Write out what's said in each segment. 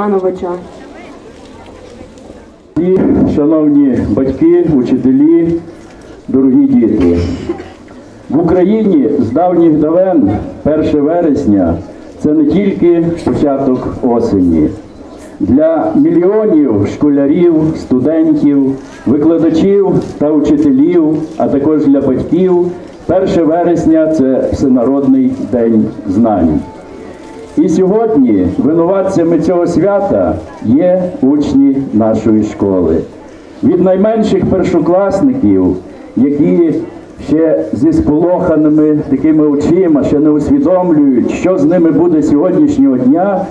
Романовича. І, шановні батьки, учителі, дорогі діти, в Україні з давніх давен 1 вересня це не тільки початок осені. Для мільйонів школярів, студентів, викладачів та учителів, а також для батьків, 1 вересня це всенародний день знань. І сьогодні винуватцями цього свята є учні нашої школи. Від найменших першокласників, які ще зі сполоханими такими очима, ще не усвідомлюють, що з ними буде сьогоднішнього дня,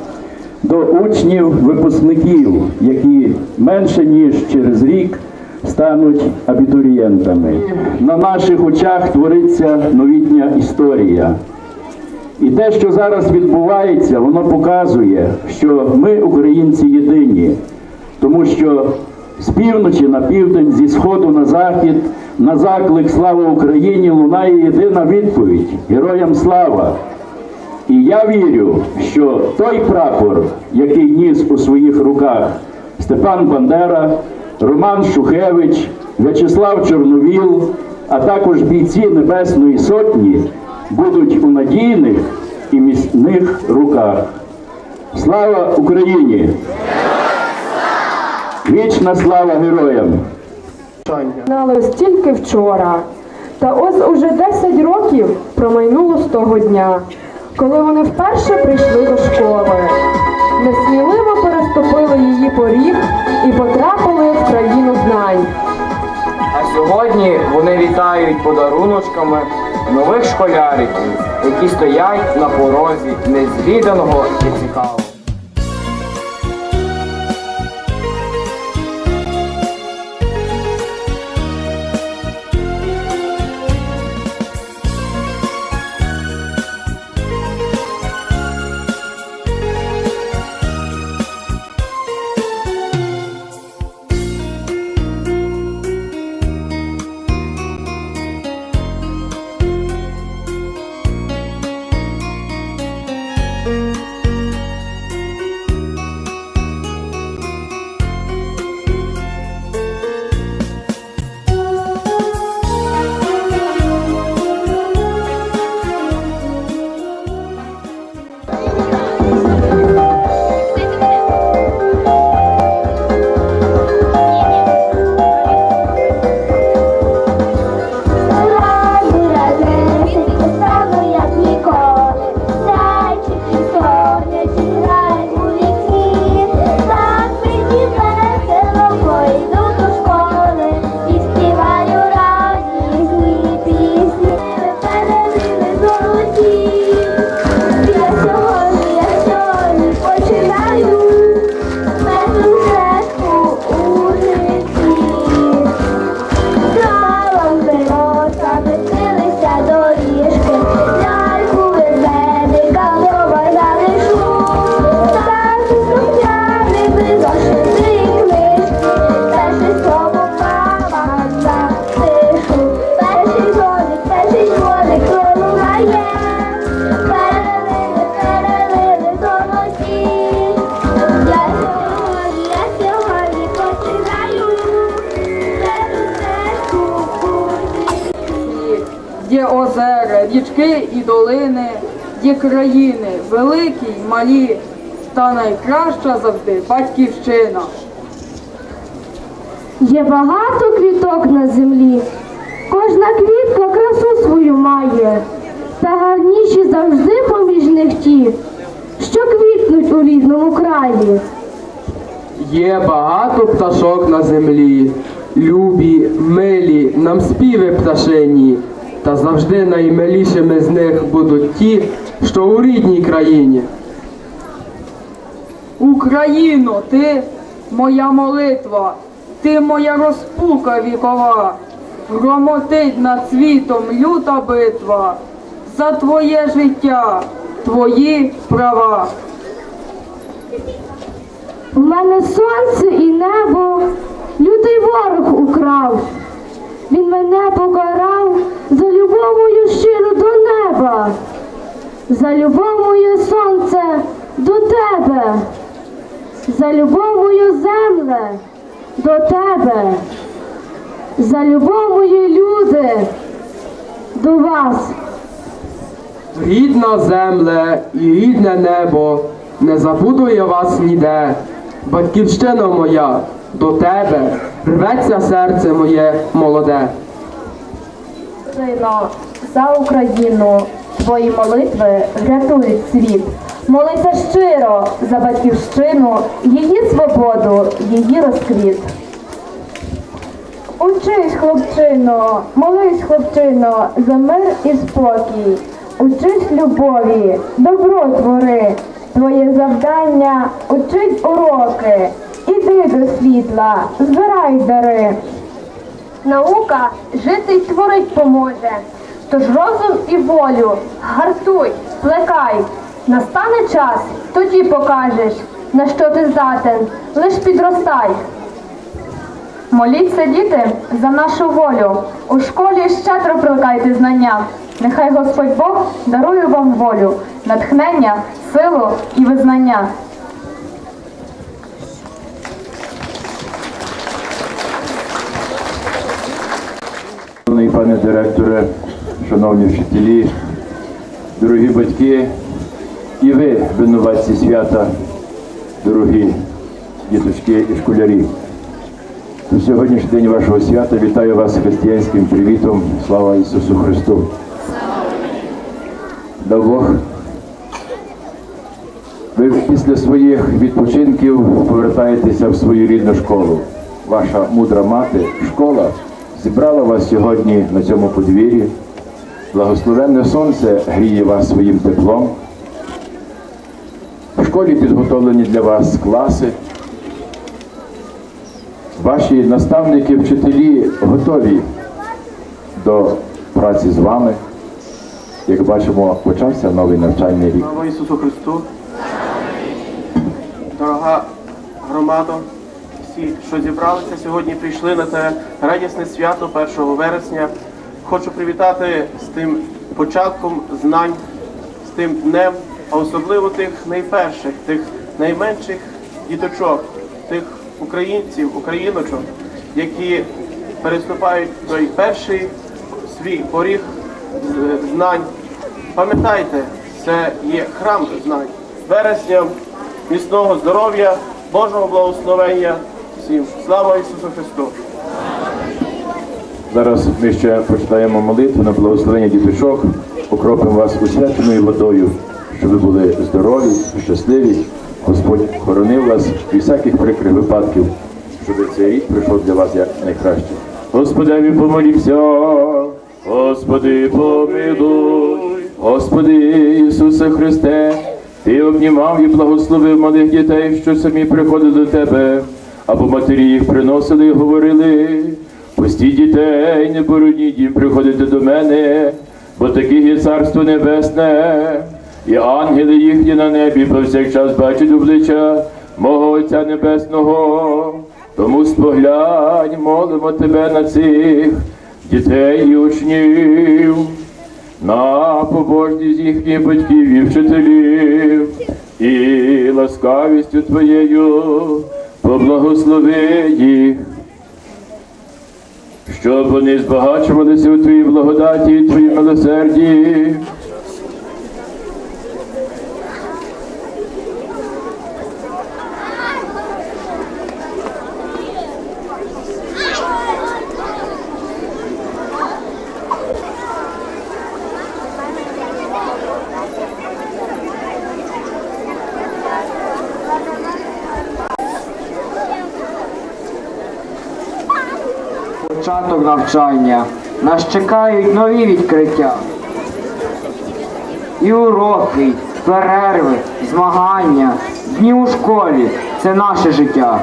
до учнів, випускників, які менше ніж через рік стануть абітурієнтами. На наших очах твориться новітня історія. І те, що зараз відбувається, воно показує, що ми, українці, єдині, тому що з півночі на південь, зі сходу на захід, на заклик Слава Україні лунає єдина відповідь Героям слава! І я вірю, що той прапор, який ніс у своїх руках Степан Бандера, Роман Шухевич, В'ячеслав Чорновіл, а також бійці Небесної Сотні, будуть у надійних і міцних руках. Слава Україні! Вічна слава героям! Знали ось тільки вчора. Та ось уже 10 років промайнуло з того дня, коли вони вперше прийшли до школи. Несміливо переступили її поріг і потрапили в країну знань. А сьогодні вони вітають подаруночками нових школяриків, які стоять на порозі незвіданого і цікавого. Річки і долини, є країни великі й малі, та найкраща завжди батьківщина. Є багато квіток на землі, кожна квітка красу свою має, та гарніші завжди поміж них ті, що квітнуть у рідному краї. Є багато пташок на землі, любі, милі, нам співи пташині, та завжди наймилішими з них будуть ті, що у рідній країні. Україно, ти моя молитва, ти моя розпука вікова, громотить над світом люта битва, за твоє життя, твої права. В мене сонце і небо, лютий ворог украв. Він мене покарав за любов мою щиру до неба, за любов моє сонце до тебе. за любов мою земле до тебе, за любов люди до вас. Рідна земле і рідне небо, не забуду я вас ніде. Батьківщина моя, до тебе рветься серце моє молоде. Сино, за Україну твої молитви врятують світ. Молися щиро за батьківщину, її свободу, її розквіт. Учись, хлопчино, молись, хлопчино, за мир і спокій. Учись любові, добро твори. Твоє завдання учить уроки. Іди до світла, збирай дари. Наука жити й творить поможе. Тож розум і волю гартуй, плекай. Настане час, тоді покажеш, на що ти здатен, лиш підростай. Моліться, діти, за нашу волю. У школі щедро плекайте знання. Нехай Господь Бог дарує вам волю, натхнення, силу і визнання. Пане директоре, шановні вчителі, дорогі батьки, і ви, винуватці свята, дорогі діточки і школярі. У сьогоднішній день вашого свята вітаю вас християнським привітом. Слава Ісусу Христу! Дай Бог. Ви після своїх відпочинків повертаєтеся в свою рідну школу. Ваша мудра мати, школа, зібрала вас сьогодні на цьому подвір'ї. Благословенне сонце гріє вас своїм теплом. В школі підготовлені для вас класи. Ваші наставники, вчителі готові до праці з вами. Як бачимо, почався новий навчальний рік. Слава Ісусу Христу! Дорога громада, всі, що зібралися сьогодні, прийшли на те радісне свято 1 вересня. Хочу привітати з тим початком знань, з тим днем, а особливо тих найперших, тих найменших діточок, тих українців, україночок, які переступають той перший свій поріг знань. Пам'ятайте, це є храм знань. Вересням міцного здоров'я, Божого благословення всім. Слава Ісусу Христу! Зараз ми ще почитаємо молитву на благословення діточок, окропимо вас усвяченою водою, щоб ви були здорові, щасливі. Господь хоронив вас від всяких прикрих випадків, щоб цей рік прийшов для вас як найкраще. Господеві помолімся, Господи помилуй, Господи Ісусе Христе, Ти обнімав і благословив малих дітей, що самі приходили до Тебе, або матері їх приносили і говорили. Пустіть дітей, не бороніть їм приходити до мене, бо таких є царство небесне, і ангели їхні на небі повсякчас бачать обличчя мого Отця Небесного. Тому споглянь, молимо тебе на цих дітей і учнів, на побожність їхніх батьків і вчителів, і ласкавістю твоєю поблагослови їх щоб вони збагачувалися у Твоїй благодаті і Твоїй милосерді. Початок навчання. Нас чекають нові відкриття. І уроки, перерви, змагання, дні у школі це наше життя.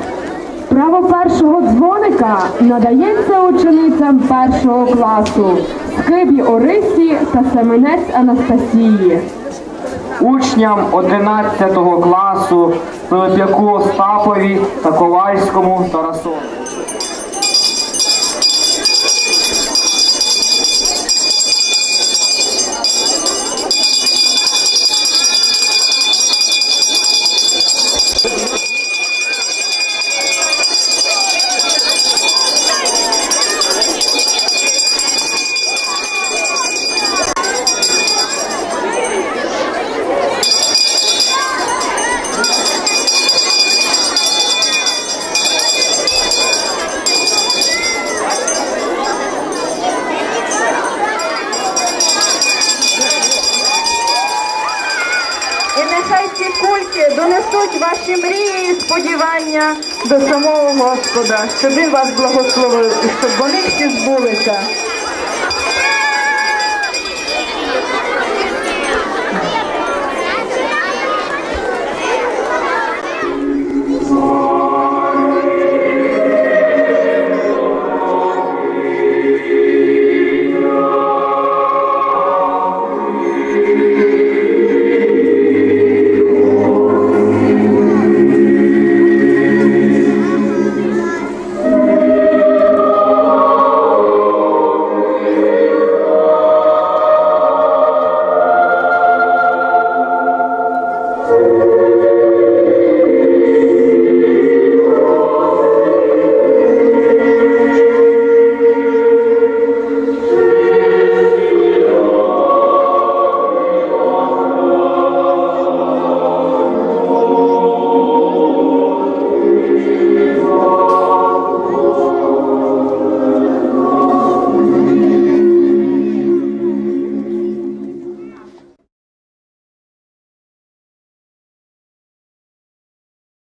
Право першого дзвоника надається ученицям першого класу Скибі Орисі та Семенець Анастасії. Учням 11 класу Пилип'яку Остапові та Ковальському Тарасові. Нехай ці кульки донесуть ваші мрії і сподівання до самого Господа, щоб він вас благословив і щоб вони всі збулися.